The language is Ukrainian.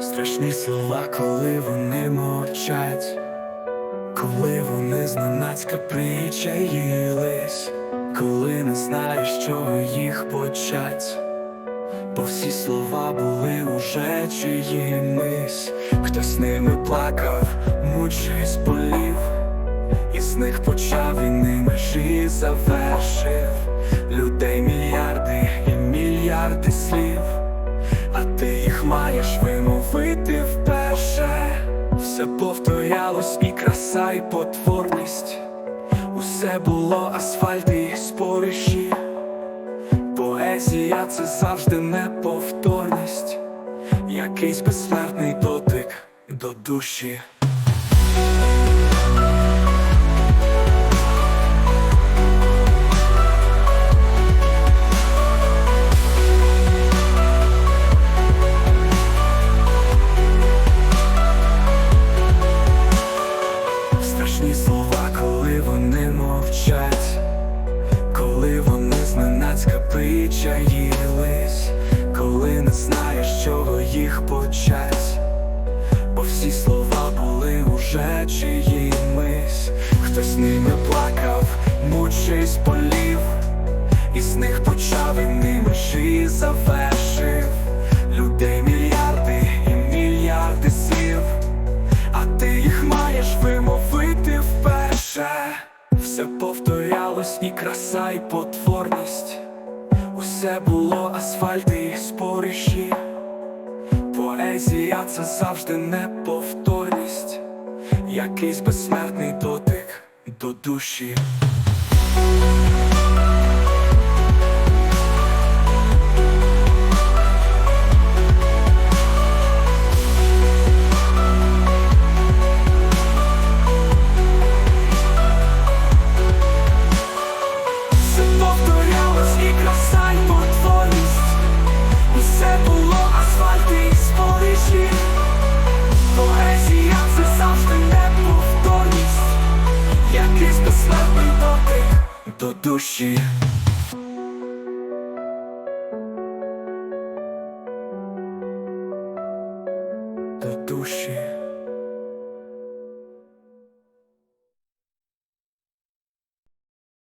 Страшні слова, коли вони мовчать, коли вони зненацька причаїлись, коли не знаєш, з чого їх почать, бо всі слова були уже чиїмись, хтось ними плакав, мучись болів, і з них почав і ними і завершив. Людей мільярди і мільярди слів. Все повторялось і краса, і потворність. Усе було асфальт і спориші. Поезія це завжди неповторність, якийсь безсмертний дотик до душі. Причаїлись, коли не знаєш, чого їх почать, бо всі слова були уже чиїмись, хтось ними плакав, мучись полів, і з них почав і ними і завершив людей мільярди і мільярди слів. А ти їх маєш вимовити вперше. Все повторялось і краса, і потворність. Усе було асфальт і споріші, Поезія це завжди неповторність, якийсь безсмертний дотик до душі. До душі. До душі